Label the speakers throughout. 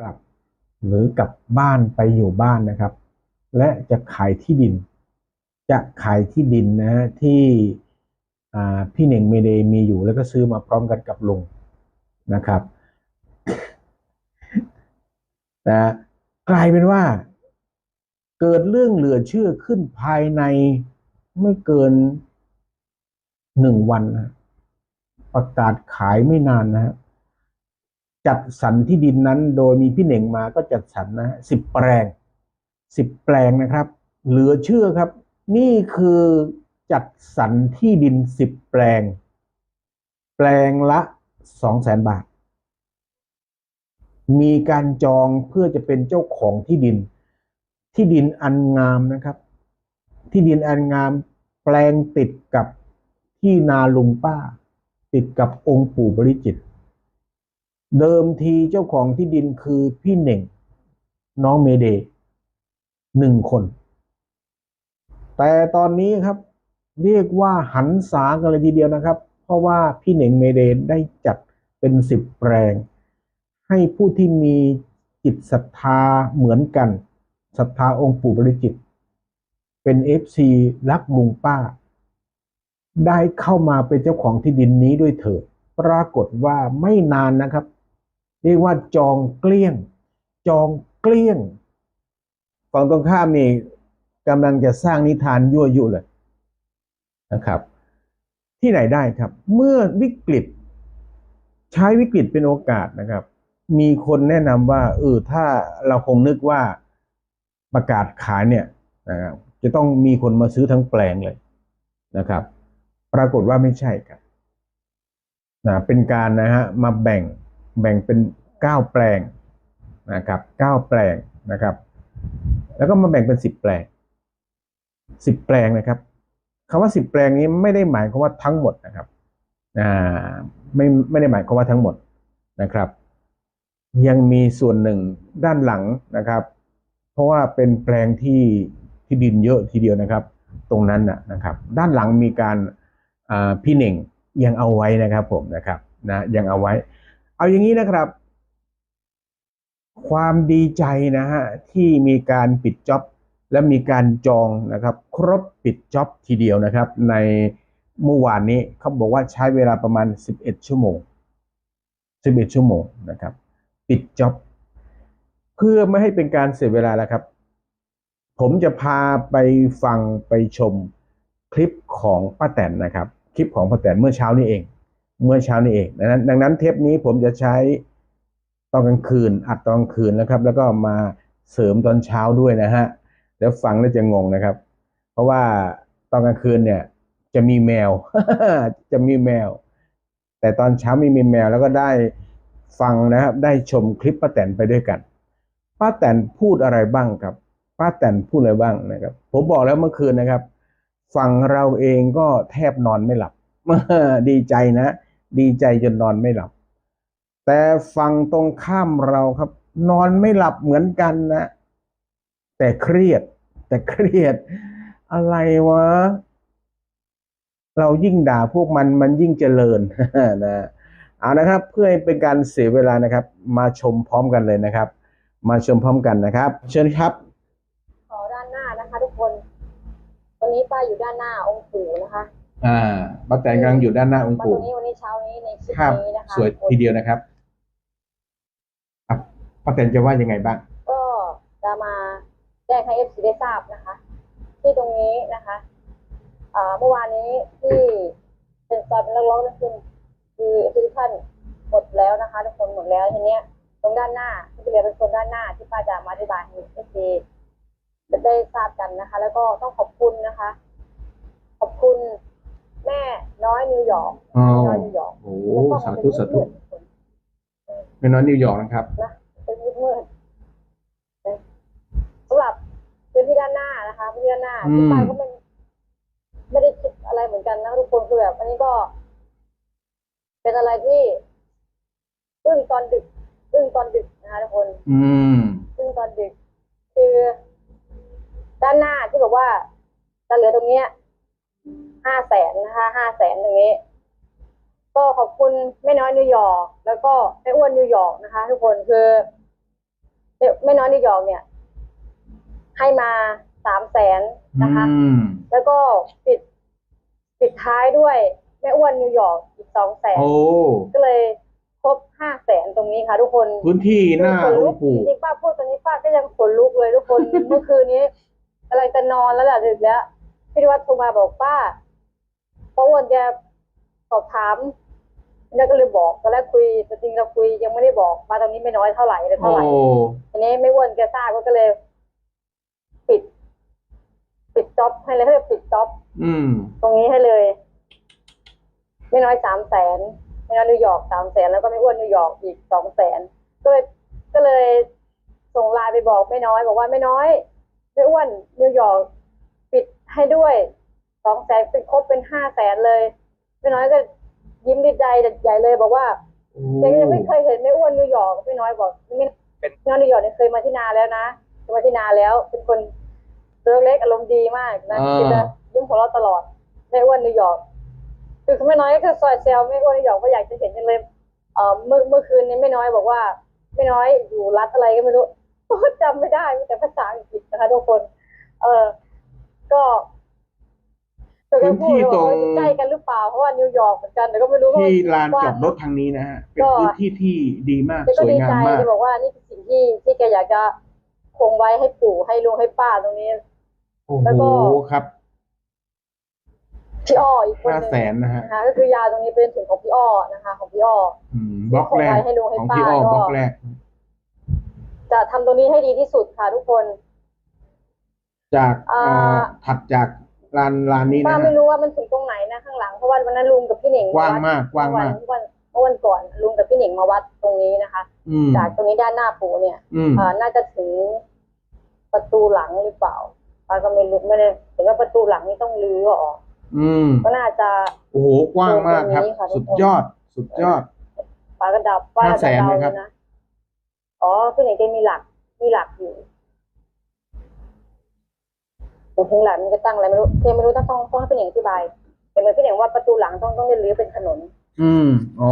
Speaker 1: กลับ หรือกลับบ้านไปอยู่บ้านนะครับ และจะขายที่ดิน จะขายที่ดินนะฮะที่พี่เหน่งเมเดมีอยู่แล้วก็ซื้อมาพร้อมกันกับลุงนะครับนะกลายเป็นว่า เกิดเรื่องเหลือเชื่อขึ้นภายในไม่เกินหนึ่งวันนะประกาศขายไม่นานนะฮะ จัดสรรที่ดินนั้น โดยมีพี่เหน่งมาก็จัดสรรนะสิบแปลงสิบแปลงนะครับ เหลือเชื่อครับ นี่คือจัดสรรที่ดินสิบแปลง แปลงละสองแสนบาท มีการจองเพื่อจะเป็นเจ้าของที่ดิน ที่ดินอันงามนะครับ ที่ดินอันงามแปลงติดกับที่นาลุงป้า ติดกับองค์ปู่บริจิตร เดิมทีเจ้าของที่ดินคือพี่เหน่ง น้องเมเดย์หนึ่งคน แต่ตอนนี้ครับ เรียกว่าหันษากันเลยทีเดียวนะครับ เพราะว่าพี่เหน่งเมเดย์ได้จัดเป็นสิบแปลง ให้ผู้ที่มีจิตศรัทธาเหมือนกันศรัทธาองค์ปู่บริจิต เป็นเอฟซีรักลุงป้า ได้เข้ามาเป็นเจ้าของที่ดินนี้ด้วยเถิดปรากฏว่าไม่นานนะครับ เรียกว่าจองเกลี้ยง จองเกลี้ยง ฝั่งตรงข้ามนี่กำลังจะสร้างนิทานยั่วยุเลยนะครับ ที่ไหนได้ครับ เมื่อวิกฤต ใช้วิกฤตเป็นโอกาสนะครับ มีคนแนะนำว่าเออถ้าเราคงนึกว่าประกาศขายเนี่ยนะครับจะต้องมีคนมาซื้อทั้งแปลงเลยนะครับ ปรากฏว่าไม่ใช่ครับนะเป็นการนะฮะมาแบ่ง แบ่งเป็นเก้าแปลงนะครับเก้าแปลงนะครับ แล้วก็มาแบ่งเป็นสิบแปลงสิบแปลงนะครับคำว่าสิบแปลงนี้ไม่ได้หมายความว่าทั้งหมดนะครับอ่าไม่ไม่ได้หมายความว่าทั้งหมดนะครับ ยังมีส่วนหนึ่งด้านหลังนะครับ เพราะว่าเป็นแปลงที่ที่ดินเยอะทีเดียวนะครับ ตรงนั้นนะครับ ด้านหลังมีการพี่เน่งยังเอาไว้นะครับผมนะครับนะยังเอาไว้ เอาอย่างนี้นะครับ ความดีใจนะฮะที่มีการปิดจ็อบและมีการจองนะครับ ครบปิดจ็อบทีเดียวนะครับ ในเมื่อวานนี้เขาบอกว่าใช้เวลาประมาณ 11 ชั่วโมง 11 ชั่วโมงนะครับ ปิดจ็อบเพื่อไม่ให้เป็นการเสียเวลาแล้วครับ ผมจะพาไปฟังไปชมคลิปของป้าแตนนะครับ คลิปของป้าแตนเมื่อเช้านี้เอง เมื่อเช้านี้เองดังนั้นดังนั้นเทปนี้ผมจะใช้ตอนกลางคืน อัดตอนกลางคืนนะครับ แล้วก็มาเสริมตอนเช้าด้วยนะฮะเดี๋ยวฟังแล้วจะงงนะครับ เพราะว่าตอนกลางคืนเนี่ยจะมีแมว จะมีแมว แต่ตอนเช้าไม่มีแมวแล้วก็ได้ฟังนะครับ ได้ชมคลิปป้าแตนไปด้วยกันป้าแตนพูดอะไรบ้างครับป้าแตนพูดอะไรบ้างนะครับ ผมบอกแล้วเมื่อคืนนะครับ ฟังเราเองก็แทบนอนไม่หลับดีใจนะ ดีใจจนนอนไม่หลับ แต่ฟังตรงข้ามเราครับ นอนไม่หลับเหมือนกันนะ แต่เครียด แต่เครียด อะไรวะ เรายิ่งด่าพวกมันมันยิ่งเจริญนะเอานะครับ เพื่อให้เป็นการเสียเวลานะครับ มาชมพร้อมกันเลยนะครับ มาชมพร้อมกันนะครับ เชิญครับ
Speaker 2: ขอด้านหน้านะคะ ทุกคน วันนี้ป้าอยู่ด้านหน้าองค์ปู่นะคะ
Speaker 1: อ่า ป้าแตนกำลังอยู่ด้านหน้าองค์
Speaker 2: มาต
Speaker 1: ปู่
Speaker 2: รงนี้วันนี้เช้านี้ในคลิป
Speaker 1: ครับ
Speaker 2: นี้นะคะ
Speaker 1: สวยทีเดียวนะครับครับป้าแตนจะว่ายังไงบ้าง
Speaker 2: ก็จะมาแจ้งให้เอฟซีได้ทราบนะคะ ที่ตรงนี้นะคะอ่าเมื่อวานนี้ที่เป็นตอนเป็นร้องๆนั่นคือคือทุกท่านหมดแล้วนะคะทุกคนหมดแล้วทีเนี้ย ตรงด้านหน้าที่เหลือเป็นโซนด้านหน้าที่ป้าจะมาอธิบายให้เอฟซีจะได้ทราบกันนะคะ แล้วก็ต้องขอบคุณนะคะ ขอบคุณ แม่น้อยนิวยอร์ก
Speaker 1: อ๋อ
Speaker 2: แม่น้อยนิวยอร์ก
Speaker 1: โอ้
Speaker 2: แล้วก็
Speaker 1: สาธุสาธุ
Speaker 2: เป็นมืด
Speaker 1: แม่น้อยนิวยอร์กนะครับ
Speaker 2: ๆนะเป็นมืดมืดๆสำหรับพื้นที่ด้านหน้านะคะพื้นที่ด้านหน้า
Speaker 1: อืม
Speaker 2: ที่ป้าก็ไม่ไม่ได้คิดอะไรเหมือนกันนะทุกคนคือแบบอันนี้ก็ เป็นอะไรที่อึ้งตอนดึกอึ้งตอนดึกนะคะทุกคน
Speaker 1: อืม
Speaker 2: ซึ่งตอนดึก คือ ด้านหน้าที่บอกว่าจะเหลือตรงเนี้ย ห้าแสนนะคะห้าแสนตรงนี้ ก็ขอบคุณแม่น้อยนิวยอร์กแล้วก็แม่อ้วนนิวยอร์กนะคะ ทุกคนคือแม่แม่น้อยนิวยอร์กเนี่ย ให้มาสามแสนนะคะ
Speaker 1: อืม
Speaker 2: แล้วก็ปิดปิดท้ายด้วยแม่อ้วนนิวยอร์กอีกสองแสน
Speaker 1: โอ้
Speaker 2: ก็เลยครบห้าแสนตรงนี้ค่ะ ทุกคน
Speaker 1: พื้นที่หน้า
Speaker 2: ขน
Speaker 1: หล
Speaker 2: ลุ
Speaker 1: วงปู่
Speaker 2: จริงๆป้าพูดตอนนี้ป้าก็ยังขนลุกเลยทุกคนเมื่อคืนนี้กำลังจะนอนแล้วแหละดึกแล้ว พี่วัดโทรมาบอกป้าเพราะอ้วนจะสอบถามแล้วก็เลยบอกตอนแรกคุยแต่จริงเราคุยยังไม่ได้บอกมาตรงนี้ไม่น้อยเท่าไหร่เลย
Speaker 1: โอ้
Speaker 2: เท่าไหร่ทีนี้ไม่อ้วนแกทราบก็เลย ปิด ปิดจ็อบให้เลยเขาเรียกปิดจ็อบ
Speaker 1: อืม
Speaker 2: ตรงนี้ให้เลย ไม่น้อยสามแสนไม่น้อยนิวยอร์กสามแสนแล้วก็ไม่อ้วนนิวยอร์กอีกสองแสนก็เลยก็เลยส่งไลน์ไปบอกไม่น้อย บอกว่าไม่น้อย ไม่อ้วนนิวยอร์ก ปิดให้ด้วยสองแสนเป็นครบเป็นห้าแสนเลยไม่น้อยก็ยิ้มดีใจใหญ่เลยบอกว่า
Speaker 1: โอ้
Speaker 2: ยังยังไม่เคยเห็นไม่อ้วนนิวยอร์กไม่น้อยบอกไม่ไม่น้อยนิวยอร์กเนี่ยเคยมาที่นาแล้วนะเคยมาที่นาแล้ว เป็นคนตัวเล็กอารมณ์ดีมากนะคิดจะยิ้มหัวเราะตลอดไม่อ้วนนิวยอร์กคือไม่น้อยก็คือซอยเซลไม่อ้วนนิวยอร์กก็อยากจะเห็นจังเลยเอ่อเมื่อเมื่อคืนนี้ไม่น้อยบอกว่าไม่น้อยอยู่รัฐอะไรก็ไม่รู้จำไม่ได้มีแต่ภาษาอังกฤษนะคะทุกคน เออ ก็แต่ก็พูดว่าเออใกล้กันหรือเปล่าเพราะว่านิวยอร์กเหมือนกันแต่ก็ไม่รู้ว่า
Speaker 1: ที่ลาน
Speaker 2: กว้
Speaker 1: จ
Speaker 2: ง
Speaker 1: อดรถทางนี้นะฮะเป็น
Speaker 2: ก็
Speaker 1: พื้นที่ที่ดีมาก
Speaker 2: แก
Speaker 1: ส
Speaker 2: ก็
Speaker 1: วย
Speaker 2: ดี
Speaker 1: งา
Speaker 2: ใจ
Speaker 1: มมาก
Speaker 2: จะบอกว่านี่คือสิ่งที่ที่แกอยากจะคงไว้ให้ปู่ให้ลุงให้ป้าตรงนี้
Speaker 1: โอ้
Speaker 2: แล้ว
Speaker 1: โห
Speaker 2: ก็
Speaker 1: ครับ
Speaker 2: พี่อ้ออีกคน
Speaker 1: ห้า
Speaker 2: หนึ่ง
Speaker 1: แสนนะฮะ
Speaker 2: นะคะก็คือยาวตรงนี้เป็นถึงของพี่อ้อนะคะ ของพี่อ้อ
Speaker 1: อืมบล็อกแรก
Speaker 2: คงไว้ให้ลุงให้
Speaker 1: ของ
Speaker 2: ป้า
Speaker 1: พี่อ้อ
Speaker 2: ก็
Speaker 1: บล็อกแรก
Speaker 2: จะทำตรงนี้ให้ดีที่สุดค่ะทุกคน
Speaker 1: จาก
Speaker 2: อ่า
Speaker 1: เอ่อถัดจากลานลานนี้
Speaker 2: ป้า
Speaker 1: นะ
Speaker 2: ไม่
Speaker 1: ฮะ
Speaker 2: รู้ว่ามันถึงตรงไหนนะข้างหลังเพราะว่าวันนั้นลุงกับพี่เหน่ง
Speaker 1: กว้าง
Speaker 2: วัด
Speaker 1: มากกว้างมาก
Speaker 2: เมื่อวันเมื่อวันก่อนลุงกับพี่เหน่งมาวัดตรงนี้นะคะ
Speaker 1: อืม
Speaker 2: จากตรงนี้ด้านหน้าปู่เนี่ย
Speaker 1: อืม
Speaker 2: อ่าน่าจะถึงประตูหลังหรือเปล่าป้าก็ไม่รู้ไม่ได้เห็นว่าประตูหลังนี่ต้องรื้อออก
Speaker 1: อืม
Speaker 2: ก็น่าจะ
Speaker 1: โอ้โหกว้างมากครับ
Speaker 2: ตรงนี้ค่ะทุกคน
Speaker 1: สุดยอด สุดยอด
Speaker 2: ป้าก็เดับป้า
Speaker 1: ห้าแสน
Speaker 2: เดา
Speaker 1: นะครับ
Speaker 2: นะอ๋อพี่เหน่งแกมีหลักมีหลักอยู่ ผมถึงหลักมันจะตั้งอะไรไม่รู้เทไม่รู้ต้องต้องต้องให้พี่เหน่งอธิบายแต่เหมือนพี่เหน่งว่าประตูหลังต้องต้องได้รื้อเป็นถนน
Speaker 1: อืมอ๋อ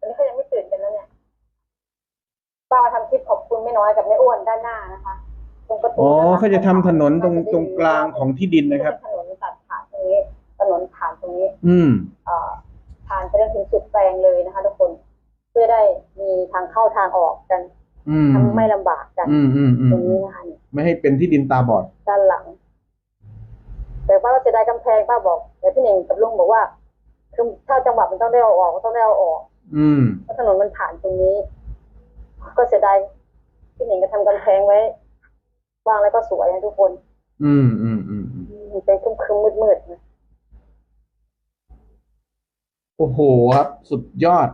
Speaker 2: ตอนนี้เขายังไม่ตื่นกันแล้วเนี่ยป้ามาทำคลิปขอบคุณไม่น้อยกับแม่อ้วนด้านหน้านะคะตรงประตู
Speaker 1: อ๋อ
Speaker 2: ด้นหลั
Speaker 1: เขาจะทำถนนตรงตรงกลางของที่ดินนะครับ
Speaker 2: ถนนตัดผ่านตรงนี้ถนนผ่านตรงนี้
Speaker 1: อืม
Speaker 2: เอ่อผ่านไปจนถึงสุดแปลงเลยนะคะทุกคนเพื่อได้มีทางเข้าทางออกกัน
Speaker 1: อืม
Speaker 2: ทำไม่ลำบากกัน
Speaker 1: อืมอืมอืม
Speaker 2: ตรงนี้นะคะนี่
Speaker 1: ไม่ให้เป็นที่ดินตาบอด
Speaker 2: ด้านหลัง แต่ป้าว่าเสียดายกำแพงป้าบอก แต่พี่เน่งกับลุงบอกว่าคือถ้าจังหวะมันต้องได้เอาออกก็ต้องได้เอาออก
Speaker 1: อืม
Speaker 2: เพราะถนนมันผ่านตรงนี้ ก็เสียดายพี่หนิงก็ทำกำแพงไว้วางแล้วก็สวยนะทุกคน
Speaker 1: อืมอืมอืมอืม
Speaker 2: มันเป็นครึมๆมืดๆนะ
Speaker 1: โอ้โหครับ สุดยอด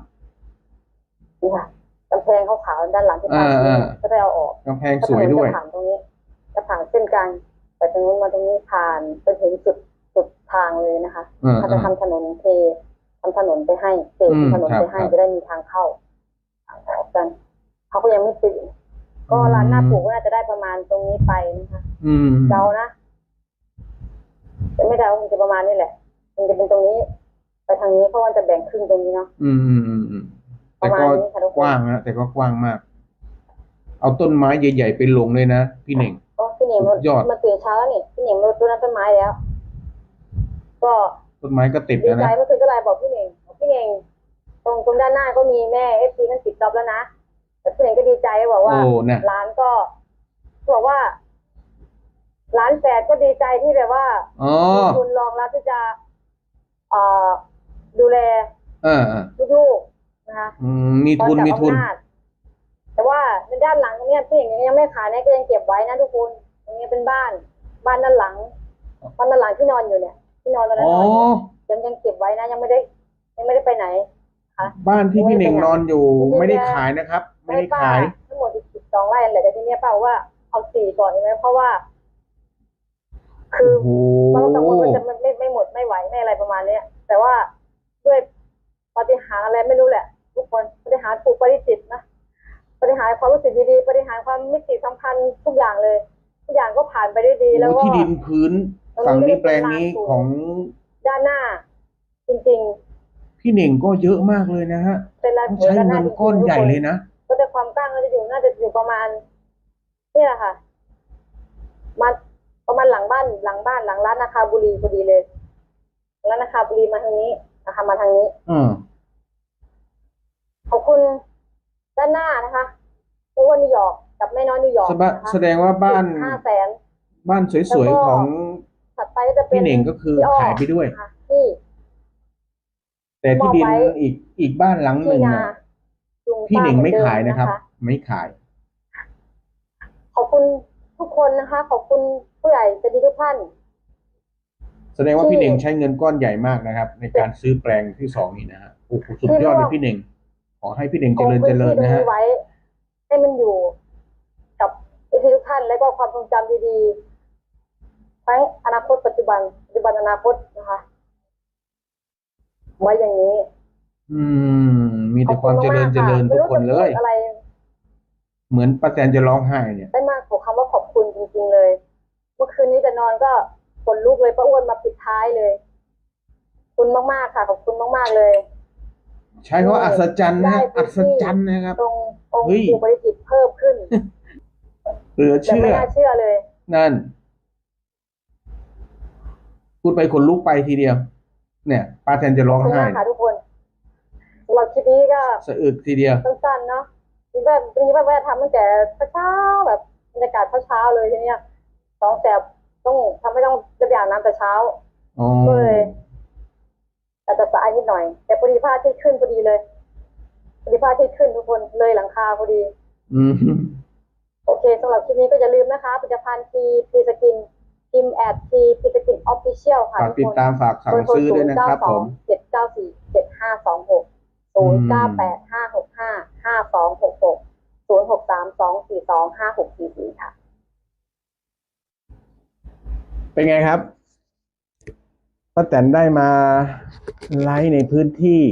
Speaker 2: นี่ค่ะกำแพงขาวๆด้านหลังที่ป้า
Speaker 1: อ่า
Speaker 2: ชี้
Speaker 1: อ่า
Speaker 2: ก็ได้เอาออก
Speaker 1: กำแพงสวยด้วย
Speaker 2: จะผ่านตรงนี้จะผ่านเส้นกลาง ไปตรงนู้นมาตรงนี้ผ่านไปถึงสุดสุดทางเลยนะคะ
Speaker 1: อ่า
Speaker 2: เขาจะ
Speaker 1: อ่า
Speaker 2: ทำถนนเททำถนนไปให้เท
Speaker 1: อืม
Speaker 2: ถนนไปให้
Speaker 1: ครับ
Speaker 2: จะได้มีทางเข้าทางออกกันเขาก็ยังไม่ตื่นก็
Speaker 1: อืม
Speaker 2: ร้านหน้าปลูกก็น่าจะได้ประมาณตรงนี้ไปนะคะ
Speaker 1: อืม
Speaker 2: เดานะแต่ไม่เดาคงจะประมาณนี้แหละคงจะเป็นตรงนี้ ไปทางนี้เพราะว่าจะแบ่งครึ่งตรงนี้เนาะ
Speaker 1: อืมอืมอืมอืมแต่ก็
Speaker 2: ประมาณนี้ค่ะทุกคน
Speaker 1: กว้างนะแต่ก็กว้างมาก เอาต้นไม้ใหญ่ ๆ ไปลงเลยนะพี่เน่ง
Speaker 2: ก็พี่เหนียม
Speaker 1: สุดยอด
Speaker 2: มาตื่นเช้าแล้วนี่พี่เหนียมรดต้นไม้แล้ว ก็
Speaker 1: ต้นไม้ก็ติด
Speaker 2: ดี
Speaker 1: แล้ว
Speaker 2: ใจ
Speaker 1: นะ
Speaker 2: เมื่อคืนก็ไลน์บอกพี่เหน่งบอกพี่เหน่งตรงตรงด้านหน้าก็มีแม่เอฟซีมันติดจ็อบแล้วนะแต่พี่เหน่งก็ดีใจบอกว่า
Speaker 1: โอ้เนี่ย
Speaker 2: ร้านก็บอกว่า ร้านแฝดก็ดีใจที่แบบว่า
Speaker 1: อ๋อ
Speaker 2: มีทุนรองรับที่จะเอ่อดูแล
Speaker 1: เออเออ
Speaker 2: ลูกๆนะคะ
Speaker 1: อืมมีทุน
Speaker 2: ตอจับ
Speaker 1: มีทุน
Speaker 2: อำาจแต่ว่าในด้านหลังเนี่ยพี่อย่างยังไม่ขายนะก็ยังเก็บไว้นะทุกคนตรง นี้เป็นบ้าน บ้านด้านหลังบ้านด้านหลังที่นอนอยู่เนี่ย ที่นอนตอนนั้น
Speaker 1: อ๋อน
Speaker 2: อนอยู่ยังยังเก็บไว้นะ ยังไม่ได้ ยังไม่ได้ไปไหน
Speaker 1: บ้านที่พี่เน่งนอนอยู่
Speaker 2: ไม่
Speaker 1: ไม่
Speaker 2: ได้
Speaker 1: ได้ขายนะครับ ไม่ได้
Speaker 2: ป้า
Speaker 1: ขาย
Speaker 2: ทั้งหมดอีกสิบสองไร่แหละแต่ทีเนี้ยป้าบอกว่าเอาสี่ก่อนใช่ไหมเพราะว่า คือ
Speaker 1: โอ้โห
Speaker 2: บางคนมันจะไม่ไม่ไม่หมดไม่ไหวไม่อะไรประมาณเนี้ย แต่ว่าด้วยปาฏิหารย์อะไรไม่รู้แหละ ทุกคนปาฏิหารย์ปลูกปฏิจิตนะปาฏิหารย์ความรู้สึกดีๆปาฏิหารย์ความมิติสัมพันธ์ทุกอย่างเลย ทุกอย่างก็ผ่านไปด้วยดีแล้ว
Speaker 1: โอ้
Speaker 2: ก็
Speaker 1: ที่ดินพื้นฝั่งนี้แปลงนี้ของ
Speaker 2: ด้านหน้า จริง
Speaker 1: พี่เน่งก็เยอะมากเลยนะฮะ
Speaker 2: ๆเป็นลาน
Speaker 1: ต้อง
Speaker 2: สวย
Speaker 1: ใช้
Speaker 2: ด้านหน้า
Speaker 1: เงิน
Speaker 2: จริงๆ
Speaker 1: ก้อนใหญ่เลยนะ
Speaker 2: ก็จะความความกว้างก็จะอยู่น่าจะอยู่ประมาณนี่แหละค่ะมันประมาณหลังบ้านหลังบ้านหลังร้านนาคาบุรีพอดีเลยร้านนาคาบุรีมาทางนี้นะคะมาทางนี้
Speaker 1: อืม
Speaker 2: ขอบคุณด้านหน้านะคะผู้ว่านิวยอร์ก กับแม่น้อยนิวยอร์ก
Speaker 1: แสดงแสดงว่าบ้าน
Speaker 2: ห้าแสน
Speaker 1: บ้านสวยๆของ
Speaker 2: ถัดไปก็จะเป็น
Speaker 1: พี่เหน่งก็คือ
Speaker 2: พี่อ้อ
Speaker 1: ขายไปด้วย
Speaker 2: นะคะที่
Speaker 1: แต่ที่ดิน
Speaker 2: มอบไว้
Speaker 1: อีกอีกบ้านหลังห
Speaker 2: ที่
Speaker 1: นึ่ง
Speaker 2: นา
Speaker 1: น่ะ
Speaker 2: ลุง
Speaker 1: พี่เหน่ง
Speaker 2: ป้
Speaker 1: ไม่
Speaker 2: เดิ
Speaker 1: ขายนะครับ ไม่ขาย
Speaker 2: ขอบคุณทุกคนนะคะ ขอบคุณผู้ใหญ่ใจดีทุกท่าน
Speaker 1: แสดงว่า
Speaker 2: ที่
Speaker 1: พี่เหน่งใช้เงินก้อนใหญ่มากนะครับ ในการซื้อแปลงที่สองนี่นะฮะโอ้โหสุดยอดเลยพี่เหน่งขอให้พี่เหน่งเจริญ
Speaker 2: คง
Speaker 1: เจ
Speaker 2: พื้น
Speaker 1: ริญ
Speaker 2: ที่ตรง
Speaker 1: นะฮะ
Speaker 2: นี้ไว้ให้มันอยู่กับ ทุกท่านและก็ความทรงจำดีๆ ทั้งอนาคตปัจจุบัน ปัจจุบันอนาคตนะคะ ไว้อย่างนี้
Speaker 1: อืม มีแต่ความเจริญเจริญทุกคนเลย
Speaker 2: ไม่รู้จะพูดอะไร
Speaker 1: เหมือนป้าแตนจะร้องไห้เนี่ย
Speaker 2: ได้มากกว่าคำว่าขอบคุณจริง ๆ เลย เมื่อคืนนี้จะนอนก็ขนลุกเลยป้าอ้วนมาปิดท้ายเลยขอบคุณมากๆค่ะขอบคุณมาก ๆ เลย
Speaker 1: ใช้คำว่าอัศจรรย์นะฮะ
Speaker 2: ได้พื้
Speaker 1: อั
Speaker 2: น
Speaker 1: ศ
Speaker 2: ที่
Speaker 1: จรรย์นะครับ
Speaker 2: ตรงองค์
Speaker 1: เฮ้ย
Speaker 2: ปู่บริจิตรเพิ่มขึ้น
Speaker 1: เหลือ
Speaker 2: แต่
Speaker 1: เชื่
Speaker 2: ไม่
Speaker 1: อ
Speaker 2: น่าเชื่อเลย
Speaker 1: นั่น พูดไปคนลุกไปทีเดียว เนี่ยป้าแตนจะร้
Speaker 2: ข
Speaker 1: อ
Speaker 2: อบ
Speaker 1: ง
Speaker 2: คุณ
Speaker 1: ไห้
Speaker 2: มากค่ะทุกคนสำหรับคลิปนี้ก็
Speaker 1: สะอึกทีเดียว
Speaker 2: สั้นๆเนาะจริงๆแบบจริงๆแบบว่าทำตั้งแต่เช้าๆแบบบรรยากาศเช้าๆเลยทีเนี้ยสองแสบต้องทำให้ต้องจะไปอาบน้ำแต่เช้า
Speaker 1: อ๋อ
Speaker 2: ก็เลยอาจจะสายนิดหน่อย แต่พอดีพระอาทิตย์ขึ้นพอดีเลยพอดีพระอาทิตย์ขึ้นทุกคนเลยหลังคาพอดี
Speaker 1: อืม
Speaker 2: โอเคสำหรับคลิปนี้ก็อย่าลืมนะคะผลิตภัณฑ์ทีพีสกินพิมแอดทีพีสกินออฟฟิเชียลค่ะ
Speaker 1: ฝาก
Speaker 2: ทุก
Speaker 1: ติด
Speaker 2: คน
Speaker 1: ตามฝากสั่งซื้อด้วยนะครับผม
Speaker 2: เจ็ดเก้าสี่เจ็ดห้าสองหกศูนย์เก้าแปดห้าหกห้าห้าสองหกหกศูนย์หกสามสองสี่สองห้าหกสี่สี่ค่ะ
Speaker 1: เป็นไงครับป้าแตนได้มาไลฟ์ในพื้นที่